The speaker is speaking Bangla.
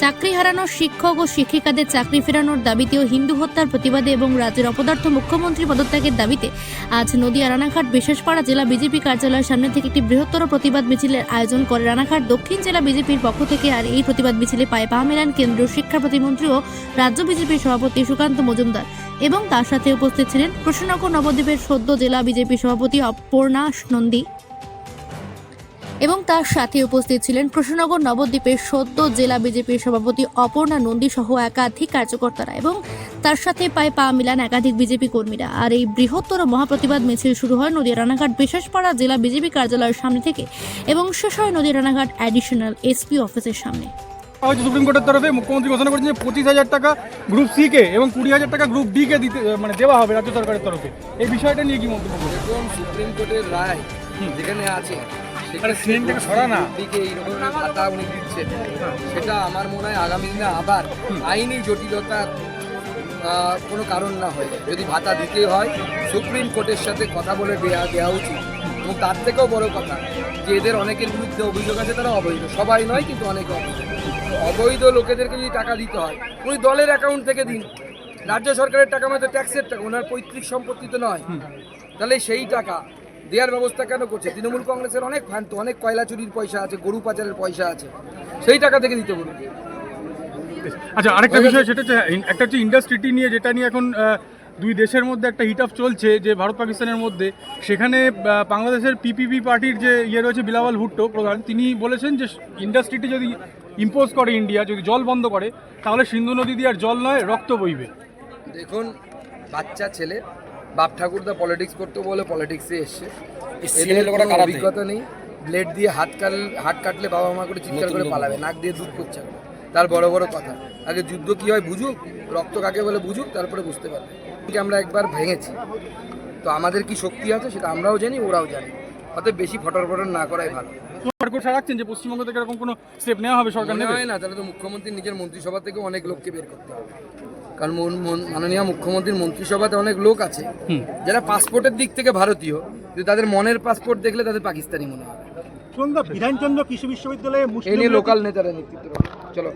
চাকরি হারানো শিক্ষক ও শিক্ষিকাদের চাকরি ফেরানোর দাবিতে ও হিন্দু হত্যার প্রতিবাদে এবং রাজ্যের অপদার্থ মুখ্যমন্ত্রী পদত্যাগের দাবিতে আজ নদীয়া রানাঘাট বিশেষপাড়া জেলা বিজেপি কার্যালয়ের সামনে থেকে একটি বৃহত্তর প্রতিবাদ মিছিলের আয়োজন করে রানাঘাট দক্ষিণ জেলা বিজেপির পক্ষ থেকে আর এই প্রতিবাদ মিছিলে পায়ে পা মেলান কেন্দ্রীয় শিক্ষা প্রতিমন্ত্রী ও রাজ্য বিজেপির সভাপতি সুকান্ত মজুমদার এবং তার সাথে উপস্থিত ছিলেন কৃষ্ণনগর নবদ্বীপের সদ্য জেলা বিজেপি সভাপতি অপর্ণা নন্দী। এবং তার সাথে উপস্থিত ছিলেন কৃষ্ণনগর নবদ্বীপের সদ্য জেলা বিজেপির সভাপতি অপর্ণা নন্দী সহ একাধিক কার্যকর্তারা এবং তার সাথে পায়ে পা মিলান একাধিক বিজেপি কর্মীরা। আর এই বৃহত্তর মহাপ্রতিবাদ মিছিল শুরু হয় নদীয়া রানাঘাট বিশেষপাড়া জেলা বিজেপি কার্যালয়ের সামনে থেকে এবং শেষ হয় নদীয়া রানাঘাট অ্যাডিশনাল এসপি অফিসের সামনে। হচ্ছে সুপ্রিম কোর্টের তরফে মুখ্যমন্ত্রী ঘোষণা করেছেন যে পঁচিশ হাজার টাকা গ্রুপ সি কে এবং কুড়ি হাজার টাকা গ্রুপ ডি কে দিতে মানে দেওয়া হবে রাজ্য সরকারের তরফে। এই বিষয়টা নিয়ে কি মন্তব্য করবেন? সুপ্রিম কোর্টের রায় যেখানে আছে সরা না। দিকে ভাতা উনি দিচ্ছেন। সেটা আমার মনে হয় আগামী দিনে আবার আইনি জটিলতার আহ, কোনো কারণ না হয়। যদি ভাতা দিতে হয় সুপ্রিম কোর্টের সাথে কথা বলে দেওয়া দেওয়া উচিত। এবং তার থেকেও বড় কথা যে এদের অনেকের বিরুদ্ধে অভিযোগ আছে তারা অবৈধ। সবাই নয় কিন্তু অনেকে অবৈধ। অবৈধ লোকেদেরকে যদি টাকা দিতে হয় উনি দলের অ্যাকাউন্ট থেকে দিন। রাজ্য সরকারের টাকা মানে তো ট্যাক্সের টাকা ওনার পৈতৃক সম্পত্তি তো নয়। তাহলে সেই টাকা দেওয়ার ব্যবস্থা কেন করছে? তৃণমূল কংগ্রেসের অনেক ভ্রান্ত অনেক কয়লা চুরির পয়সা আছে গরু পাচারের পয়সা আছে। সেই টাকা থেকে দিতে বলুন। আচ্ছা আরেকটা বিষয় সেটা হচ্ছে একটা হচ্ছে ইন্ডাস্ট্রিটি নিয়ে যেটা নিয়ে এখন দুই দেশের মধ্যে একটা হিট অফ চলছে যে ভারত পাকিস্তানের মধ্যে সেখানে বাংলাদেশের পিপিপি পার্টির যে ইয়ে রয়েছে বিলাওয়াল ভুট্টো প্রধান তিনি বলেছেন যে ইন্ডাস্ট্রিটি যদি ইম্পোজ করে ইন্ডিয়া যদি জল বন্ধ করে তাহলে সিন্ধু নদী দিয়ে আর জল নয় রক্ত বইবে। দেখুন বাচ্চা ছেলে বাপ ঠাকুরদা পলিটিক্স করতে বলে পলিটিক্সে এসছে। এদের কোনো অভিজ্ঞতা নেই। ব্লেড দিয়ে হাত কাল হাত কাটলে বাবা মা করে চিৎকার করে পালাবে নাক দিয়ে দুধ করছে তার বড় বড় কথা আগে যুদ্ধ কি হয় বুঝুক রক্ত কাকে বলে বুঝুক তারপরে বুঝতে পারবে। আমরা একবার ভেঙেছি। তো আমাদের কি শক্তি আছে সেটা আমরাও জানি ওরাও জানি। অতএব বেশি ফটর ফটর না করাই ভালো। ভরসা রাখছেন যে পশ্চিমবঙ্গ থেকে এরকম কোনো স্টেপ নেওয়া হবে সরকার নেওয়া নেবে? হয় না তাহলে তো মুখ্যমন্ত্রী নিজের মন্ত্রিসভা থেকে অনেক লোককে বের করতে হবে। কারণ মন- মন- মাননীয় মুখ্যমন্ত্রীর মন্ত্রিসভাতে অনেক লোক আছে যারা পাসপোর্টের দিক থেকে ভারতীয় কিন্তু তাদের মনের পাসপোর্ট দেখলে তাদের পাকিস্তানি মনে হয় বিধানচন্দ্র কৃষি বিশ্ববিদ্যালয়ে এই নিয়ে লোকাল নেতারা নেতৃত্ব। চলো।